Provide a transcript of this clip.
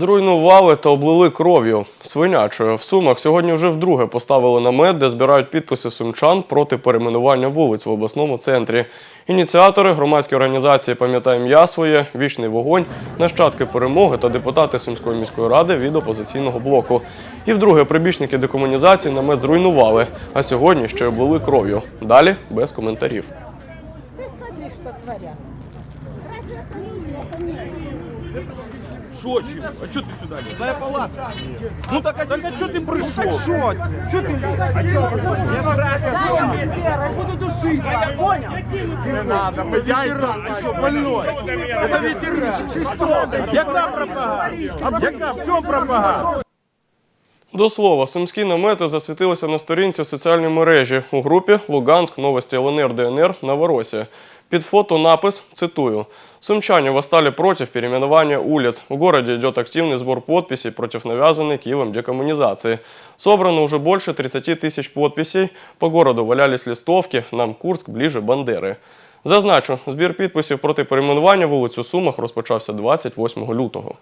Зруйнували та облили кров'ю свинячою. В Сумах сьогодні вже вдруге поставили намет, де збирають підписи сумчан проти перейменування вулиць в обласному центрі. Ініціатори громадської організації Пам'ятаємо я своє, вічний вогонь, нащадки перемоги та депутати Сумської міської ради від опозиційного блоку. І вдруге прибічники декомунізації намет зруйнували, а сьогодні ще облили кров'ю. Далі без коментарів. Ты смотри, что творят. Что, чё? А что ты сюда лез? Дай палатка. Ну так, а так а что ты пришел? Что? Что ты? А что? Я буду душить. Да я понял. Не надо, я ветеран, ты что, больной? Это ветеран. Что? Яка пропаганда? Яка? В чому пропаганда? До слова, сумські намети засвітилися на сторінці в соціальній мережі у групі Луганськ, новості ЛНР, ДНР, Новоросія. Під фото напис, цитую, «Сумчане восстали против переименования улиц. В городе идет активный сбор подписей против навязанной Киевом декоммунизации. Собрано уже больше 30 тысяч подписей. По городу валялись листовки «Нам Курск ближе Бандери». Зазначу, збір підписів проти перейменування вулиць у Сумах розпочався 28 лютого.